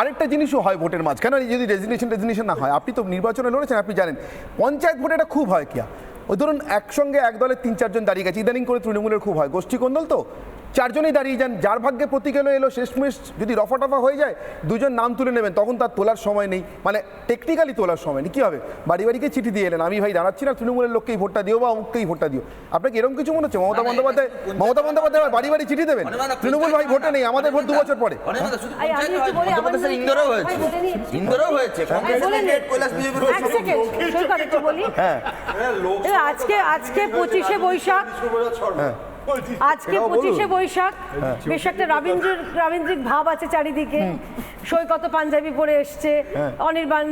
আরেকটা জিনিসও হয় ভোটের মাঝখানে যদি রেজিগনেশন রেজিগনেশন না হয়? আপনি তো নির্বাচনে লড়েছেন, আপনি জানেন। পঞ্চায়েত ভোটে এটা খুব হয়, কিয়া। ওই ধরুন একসঙ্গে এক দলের তিন, চারজন দাঁড়িয়ে গেছে, ইদানিং করে তৃণমূলের খুব হয়। গোষ্ঠী কোন্দল তো? চারজনেই দাঁড়িয়ে যান যার ভাগ্যে প্রতীক এলো এলো শেষমেশ যদি রফা টফা হয়ে যায় দুজন নাম তুলে নেবেন তখন তার তোলার সময় নেই। মানে টেকনিক্যালি তোলার সময় নেই কী হবে? বাড়ি বাড়িকে চিঠি দিয়ে এলেন আমি ভাই দাঁড়াচ্ছি না তৃণমূলের লোককেই ভোটটা দিও বা অমুককেই ভোটটা দিও। আপনাকে এরকম কিছু মনে হচ্ছে? মমতা বন্দ্যোপাধ্যায় মমতা বন্দ্যোপাধ্যায় বাড়ি বাড়ি চিঠি দেবেন? তৃণমূল ভাই ভোটে নেই আমাদের ভোট দু বছর পরে। মনে- ইন্দোরেও হয়েছে। বলি এ, আজকে আজকে পঁচিশে বৈশাখ। আজকে পঁচিশে বৈশাখ বেশ একটা রবীন্দ্র রবীন্দ্রিক ভাব আছে চারিদিকে। সৈকত পাঞ্জাবি পরে এসছে। অনির্বাণ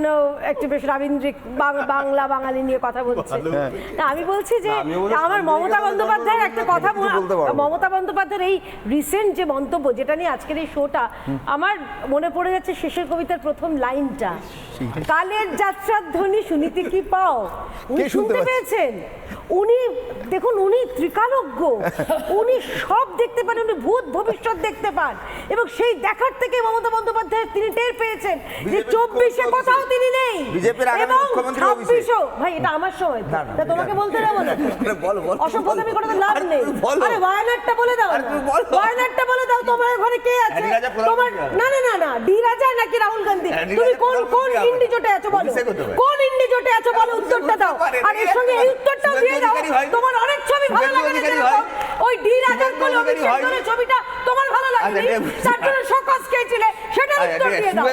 একটু বেশ রবীন্দ্রিক বাংলা বাঙালি নিয়ে কথা বলছে। না, আমি বলছি যে আমার মমতা বন্দ্যোপাধ্যায়ের একটা কথা। মমতা বন্দ্যোপাধ্যায়ের এই রিসেন্ট যে মন্তব্য যেটা নিয়ে আজকের এই শোটা আমার মনে পড়ে যাচ্ছে শেষের কবিতার প্রথম লাইনটা। কালের যাত্রার ধ্বনি শুনিতে কি পাও? উনি শুনতে শুনতে পেয়েছেন? উনি দেখুন উনি ত্রিকালজ্ঞ। উনি সব দেখতে পান উনি ভূত ভবিষ্যৎ দেখতে পান। এবং সেই দেখার থেকে মমতা বন্দ্যোপাধ্যায় তিনি টের পেয়েছেন যে চব্বিশে কোথাও তিনি নেই। এবং ছাব্বিশও। ভাই এটা আমার সময়। তা তোমাকে বলতে না? বলো, অসভ্যতামি বলো। লাভ নেই। আরে বলে দাও। তুমি বলো। দাও তোমার ঘরে কে আছে? তোমার না না না না ডি রাজা নাকি রাহুল গান্ধী? হ্যাঁ, তুমি কোন কোন ইন্ডি জোটে আছো বলো। কোন ইন্ডি জোটে আছো বলো উত্তরটা দাও। আর এর সঙ্গে এই উত্তরটাও দিয়ে দাও। তোমার অনেক ছবি ভালো লাগে না। ওই ডি রাজার কোন অভিষেক করে ছবিটা তোমার ভালো লাগেনি? চারজনের সকস খেয়েছিলে আরে, উত্তর দিয়ে দাও।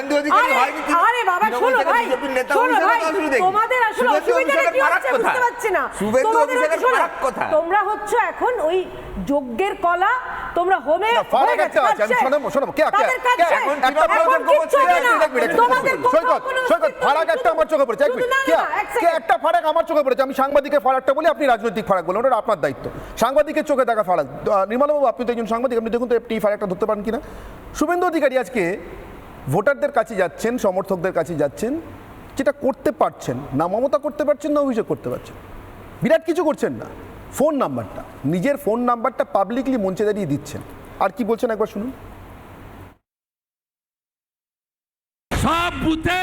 আরে, বাবা শোনো ভাই শোনো ভাই। তোমাদের আসলে অসুবিধাটা কি হচ্ছে বুঝতে পারছি না। শুভেন্দু তোমাদের অভিষেকের কথা। তোমরা হচ্ছে এখন ওই যজ্ঞের কলা তোমরা হোমে হয়ে একটা ফারাক একটা আমার চোখে পড়েছে। একটা ফারাক আমার চোখে আমি সাংবাদিকের ফারাকটা বলি আপনি রাজনৈতিক ফারাক বলুন ওটা আপনার দায়িত্ব। সাংবাদিকের চোখে দেখা ফারাক নির্মলবাবু আপনি তো একজন সাংবাদিক আপনি দেখুন তো এই ফারাকটা ধরতে পারেন কিনা। শুভেন্দু অধিকারী আজকে ভোটারদের কাছে যাচ্ছেন সমর্থকদের কাছে যাচ্ছেন যেটা করতে পারছেন না মমতা করতে পারছেন না অভিযোগ করতে পারছেন। বিরাট কিছু করছেন না। ফোন নাম্বারটা, নিজের ফোন নাম্বারটা পাবলিকলি মঞ্চে দাঁড়িয়ে দিচ্ছেন। আর কি বলছেন একবার শুনুন। সব বুথে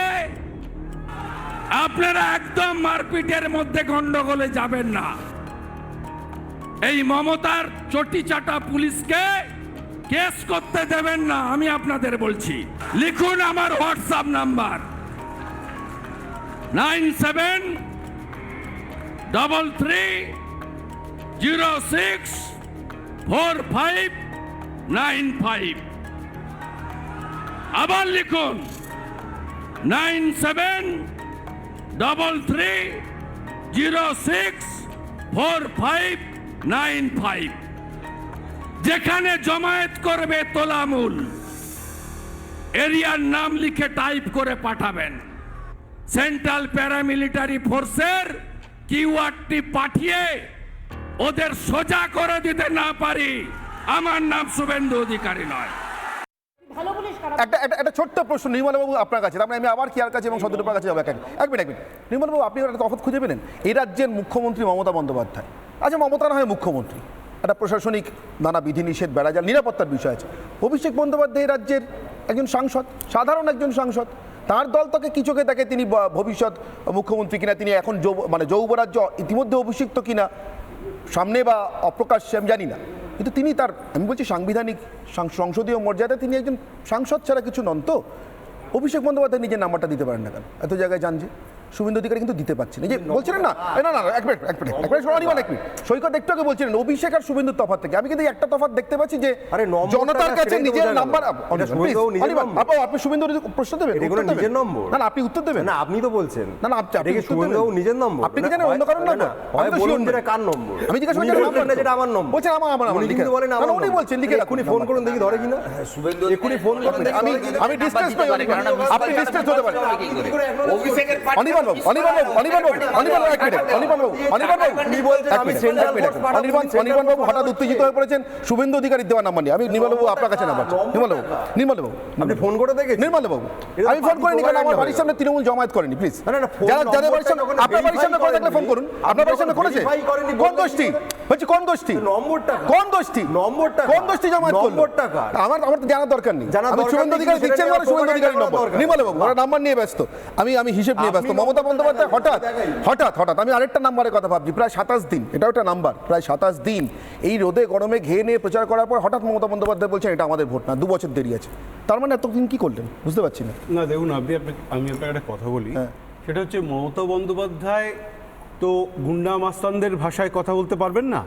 আপনারা একদম মারপিটের মধ্যে গন্ডগোলে যাবেন না। এই মমতার চটি চাটা পুলিশকে কেস করতে দেবেন না, আমি আপনাদের বলছি। লিখুন আমার WhatsApp number. Nine seven, double three zero six four five nine five আবার লিখুন nine seven double three zero six four five nine five যেখানে জমায়েত করবে তোলামূল, এরিয়ার নাম লিখে টাইপ করে পাঠাবেন। সেন্ট্রাল প্যারামিলিটারি ফোর্সের কিওয়ার্ডটি পাঠিয়ে ওদের সোজা করে দিতে না পারি। আমার নাম শুভেন্দু অধিকারী নয়। একটা একটা একটা ছোট্ট প্রশ্ন নির্মলবাবু আপনার কাছে। তারপরে আমি আবার কিয়ার কাছে এবং সদরূপার কাছে যাব? এক এক এক মিনিট এক মিনিট। নির্মলবাবু আপনি একটা তফাৎ খুঁজে পেলেন? এই রাজ্যের মুখ্যমন্ত্রী মমতা বন্দ্যোপাধ্যায়। আচ্ছা মমতা না হয় মুখ্যমন্ত্রী। একটা প্রশাসনিক নানা বিধিনিষেধ বেড়াজাল নিরাপত্তার বিষয় আছে। অভিষেক বন্দ্যোপাধ্যায় এই রাজ্যের একজন সাংসদ সাধারণ একজন সাংসদ। তার দল তাকে কি চোখে দেখে? তিনি ভবিষ্যৎ মুখ্যমন্ত্রী কিনা? তিনি এখন যৌ মানে যৌবরাজ্য ইতিমধ্যে অভিষিক্ত কিনা? সামনে বা অপ্রকাশ্যে আমি জানি না। কিন্তু তিনি তার, আমি বলছি সাংবিধানিক সংসদীয় মর্যাদায় তিনি একজন সাংসদ ছাড়া কিছু নন তো? অভিষেক বন্দ্যোপাধ্যায় নিজের নাম্বারটা দিতে পারেন না কেন? এত জায়গায় যান যে। শুভেন্দু অধিকারী কিন্তু দিতে পারছেন এই যে বলছিলেন না না না না, এক মিনিট এক মিনিট এক মিনিট শোনো, অনির্বাণ, এক মিনিট। সৈকত একটু আগে বলছিলেন অভিষেক আর শুভেন্দুর তফাৎ থেকে। আমি কিন্তু একটা তফাৎ দেখতে পাচ্ছি যে আরে জনতার কাছে নিজের নাম্বার আপনি আপনি শুভেন্দুর প্রশ্ন দেবেন দেবেন? নিজের নম্বর না না আপনি উত্তর দেবেন। না আপনি তো বলছেন। না, না, আপনি- আপনি। শুভেন্দুবাবু নিজের নম্বর আপনি কি জানেন অন্য হয়- কারোর না, আমি হয় তো বলুন যেটা কার নম্বর আমি জিজ্ঞাসা করছি আমার না যেটা আমার নম্বর বলছেন আমার আমার আমার উনি লিখে কিন্তু বলেন। আমার না, না, উনি বলছেন লিখে রাখুন ফোন করুন দেখি ধরে কিনা। শুভেন্দু এক্ষুনি ফোন করুন দেখি। আমি আমি পারে, কারণ আপনি ডিস্টেন্স হতে পারেন। অভিষেকের পার্টি অনির্বাণ বাবু অনির্বাণ বাবু অনির্বাণ বাবু অনির্বাণ বাবু এক মিনিট অনির্বাণ বাবু অনির্বাণ বাবু আপনি বলছেন? আমি মিনিট, মিনিট, অনির্বাণ অনির্বাণ বাবু হঠাৎ উত্তেজিত হয়ে পড়েছেন শুভেন্দু অধিকারীর দেওয়ার নাম্বার আমি নির্মল বাবু আপনার কাছে নাম্বার নির্মল বাবু নির্মল বাবু। আপনি ফোন করে দেখেছেন? নির্মল বাবু আমি ফোন করিনি কারণ আমার বাড়ির সামনে তৃণমূল জমায়েত করেনি প্লিজ যারা যাদের বাড়ির সামনে আপনার বাড়ির সামনে করে থাকলে ফোন করুন আপনার বাড়ির সামনে করেছে? কোন বললেন গোষ্ঠী বলছি কোন গোষ্ঠী? নম্বরটা? কোন গোষ্ঠী? নম্বরটা কোন? গোষ্ঠী জমায়েত করল? নম্বরটা কার? আমার আমার তো জানার দরকার নেই। আমি দরকার শুভেন্দু অধিকারী দিচ্ছেন মানে শুভেন্দু অধিকারী নম্বর নির্মল বাবু ওরা নাম্বার নিয়ে ব্যস্ত। আমি আমি হিসেব নিয়ে ব্যস্ত। মমতা বন্দ্যোপাধ্যায় হঠাৎ হঠাৎ হঠাৎ আমি আরেকটা নাম্বারের কথা ভাবছি। প্রায় সাতাশ দিন এটাও একটা নাম্বার প্রায় সাতাশ দিন এই রোদে গরমে ঘেয়ে নিয়ে প্রচার করার পর হঠাৎ মমতা বন্দ্যোপাধ্যায় বলছেন এটা আমাদের ভোট না। দু বছর দেরি আছে। তার মানে এতদিন কি করলেন? বুঝতে পারছি না। না দেখুন আপনি আপনি- আমি আপনাকে একটা কথা বলি। হ্যাঁ। সেটা হচ্ছে মমতা বন্দ্যোপাধ্যায় তো গুন্ডা মাস্তানদের ভাষায় কথা বলতে পারবেন না?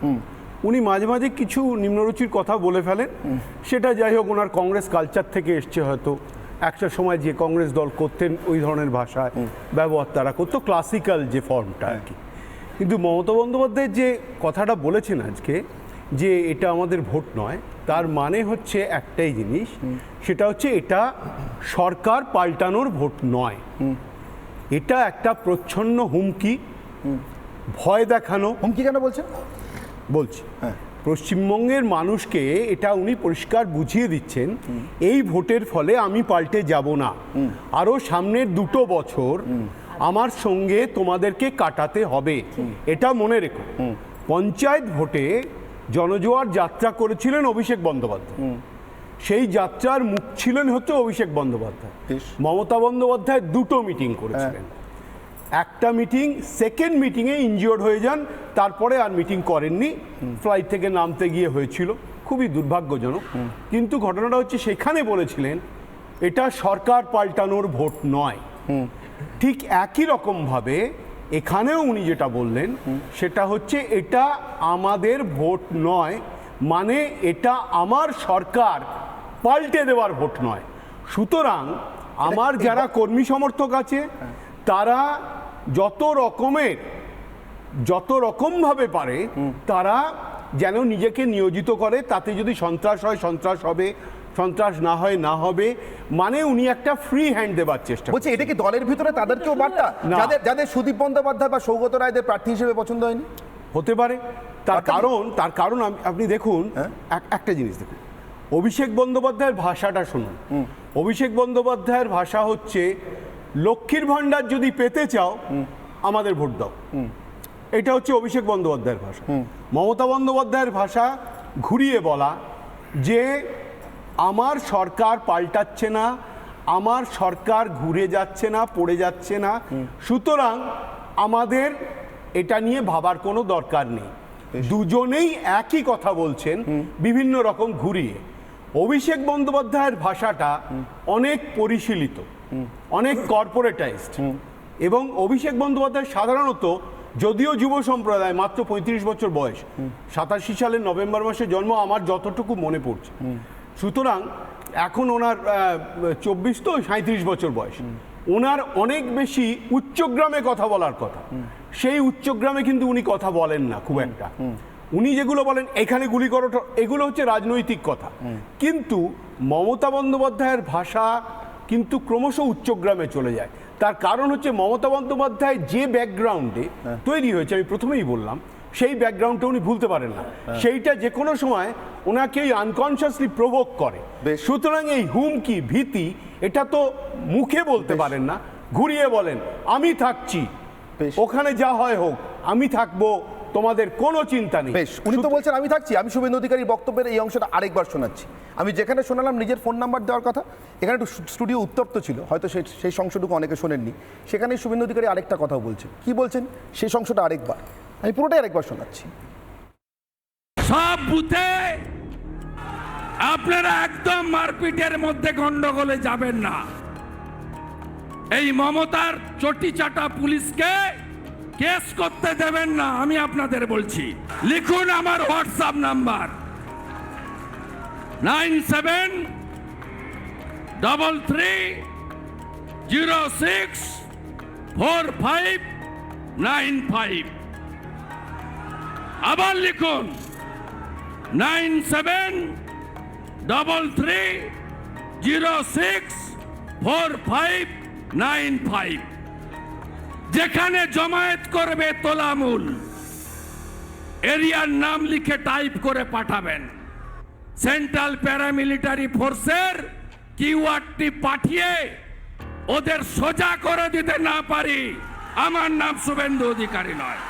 উনি মাঝে মাঝে কিছু নিম্নরুচির কথা বলে ফেলেন। সেটা যাই হোক ওনার কংগ্রেস কালচার থেকে এসছে হয়তো। একটা সময় যে কংগ্রেস দল করতেন ওই ধরনের ভাষায় ব্যবহার তারা করতো ক্লাসিক্যাল যে ফর্মটা আর কি। কিন্তু মমতা বন্দ্যোপাধ্যায় যে কথাটা বলেছেন আজকে যে এটা আমাদের ভোট নয় তার মানে হচ্ছে একটাই জিনিস সেটা হচ্ছে এটা সরকার পাল্টানোর ভোট নয়। এটা একটা প্রচ্ছন্ন হুমকি ভয় দেখানো। হুমকি কেন বলছেন? বলছি পশ্চিমবঙ্গের মানুষকে এটা উনি পরিষ্কার বুঝিয়ে দিচ্ছেন এই ভোটের ফলে আমি পাল্টে যাব না। আরও সামনের দুটো বছর আমার সঙ্গে তোমাদেরকে কাটাতে হবে। এটা মনে রেখো। পঞ্চায়েত ভোটে জনজোয়ার যাত্রা করেছিলেন অভিষেক বন্দ্যোপাধ্যায়। সেই যাত্রার মুখ ছিলেন হচ্ছে অভিষেক বন্দ্যোপাধ্যায়। মমতা বন্দ্যোপাধ্যায় দুটো মিটিং করেছিলেন। একটা মিটিং সেকেন্ড মিটিংয়ে ইনজিওর্ড হয়ে যান তারপরে আর মিটিং করেননি। ফ্লাইট থেকে নামতে গিয়ে হয়েছিল। খুবই দুর্ভাগ্যজনক। কিন্তু ঘটনাটা হচ্ছে সেখানে বলেছিলেন এটা সরকার পাল্টানোর ভোট নয়। ঠিক একই রকমভাবে এখানেও উনি যেটা বললেন সেটা হচ্ছে এটা আমাদের ভোট নয় মানে এটা আমার সরকার পাল্টে দেওয়ার ভোট নয়। সুতরাং আমার যারা কর্মী সমর্থক আছে তারা যত রকমের যত রকমভাবে পারে তারা যেন নিজেকে নিয়োজিত করে তাতে যদি সন্ত্রাস হয় সন্ত্রাস হবে সন্ত্রাস না হয় না হবে মানে উনি একটা ফ্রি হ্যান্ড দেবার চেষ্টা বলছি এটা কি দলের ভিতরে তাদেরকেও বার্তা। যাদের যাদের সুদীপ বন্দ্যোপাধ্যায় বা সৌগত রায়দের প্রার্থী হিসেবে পছন্দ হয়নি? হতে পারে। তার কারণ তার কারণ আপনি দেখুন হ্যাঁ? একটা জিনিস দেখুন। অভিষেক বন্দ্যোপাধ্যায়ের ভাষাটা শুনুন। অভিষেক বন্দ্যোপাধ্যায়ের ভাষা হচ্ছে লক্ষ্মীর ভাণ্ডার যদি পেতে চাও আমাদের ভোট দাও। এটা হচ্ছে অভিষেক বন্দ্যোপাধ্যায়ের ভাষা। মমতা বন্দ্যোপাধ্যায়ের ভাষা ঘুরিয়ে বলা যে আমার সরকার পাল্টাচ্ছে না আমার সরকার ঘুরে যাচ্ছে না পড়ে যাচ্ছে না। সুতরাং আমাদের এটা নিয়ে ভাবার কোনো দরকার নেই। দুজনেই একই কথা বলছেন বিভিন্ন রকম ঘুরিয়ে। অভিষেক বন্দ্যোপাধ্যায়ের ভাষাটা অনেক পরিশীলিত। অনেক কর্পোরেটাইজড এবং অভিষেক বন্দ্যোপাধ্যায় সাধারণত যদিও যুব সম্প্রদায় মাত্র পঁয়ত্রিশ বছর বয়স সাতাশি সালের নভেম্বর মাসে জন্ম আমার যতটুকু মনে পড়ছে। সুতরাং এখন ওনার চব্বিশ তো সাঁত্রিশ বছর বয়স। ওনার অনেক বেশি উচ্চগ্রামে কথা বলার কথা। সেই উচ্চগ্রামে কিন্তু উনি কথা বলেন না খুব একটা। উনি যেগুলো বলেন এখানে গুলি করো এগুলো হচ্ছে রাজনৈতিক কথা। কিন্তু মমতা বন্দ্যোপাধ্যায়ের ভাষা কিন্তু ক্রমশ উচ্চগ্রামে চলে যায়। তার কারণ হচ্ছে মমতা বন্দ্যোপাধ্যায় যে ব্যাকগ্রাউন্ডে তৈরি হয়েছে আমি প্রথমেই বললাম সেই ব্যাকগ্রাউন্ডটা উনি ভুলতে পারেন না। সেইটা যে কোনো সময় ওনাকে আনকনসিয়াসলি প্রভোগ করে। সুতরাং এই হুমকি ভীতি এটা তো মুখে বলতে পারেন না ঘুরিয়ে বলেন আমি থাকছি। ওখানে যা হয় হোক আমি থাকব তোমাদের কোনো চিন্তা নেই। বেশ উনি তো বলছেন আমি থাকছি আমি শুভেন্দু অধিকারীর বক্তব্যের এই অংশটা আরেকবার শোনাচ্ছি। আমি যেখানে শোনালাম নিজের ফোন নাম্বার দেওয়ার কথা এখানে একটু স্টুডিও উত্তপ্ত ছিল হয়তো সেই সেই অংশটুকু অনেকে শোনেননি। সেখানে শুভেন্দু অধিকারী আরেকটা কথা বলছেন। কি বলছেন? সেই অংশটা আরেকবার। আমি পুরোটাই আরেকবার শোনাচ্ছি। সব বুথে আপনারা একদম মারপিটের মধ্যে গন্ডগোলে যাবেন না। এই মমতার চটি চাটা পুলিশকে কেস করতে দেবেন না, আমি আপনাদের বলছি। লিখুন আমার WhatsApp number nine seven double three zero six four five nine five আবার লিখুন। Nine seven double three zero six four five nine five যেখানে জমায়েত করবে তোলামূল। এরিয়ার নাম লিখে টাইপ করে পাঠাবেন। সেন্ট্রাল প্যারামিলিটারি ফোর্সের কিওয়ার্ডটি পাঠিয়ে ওদের সোজা করে দিতে না পারি। আমার নাম শুভেন্দু অধিকারী নয়।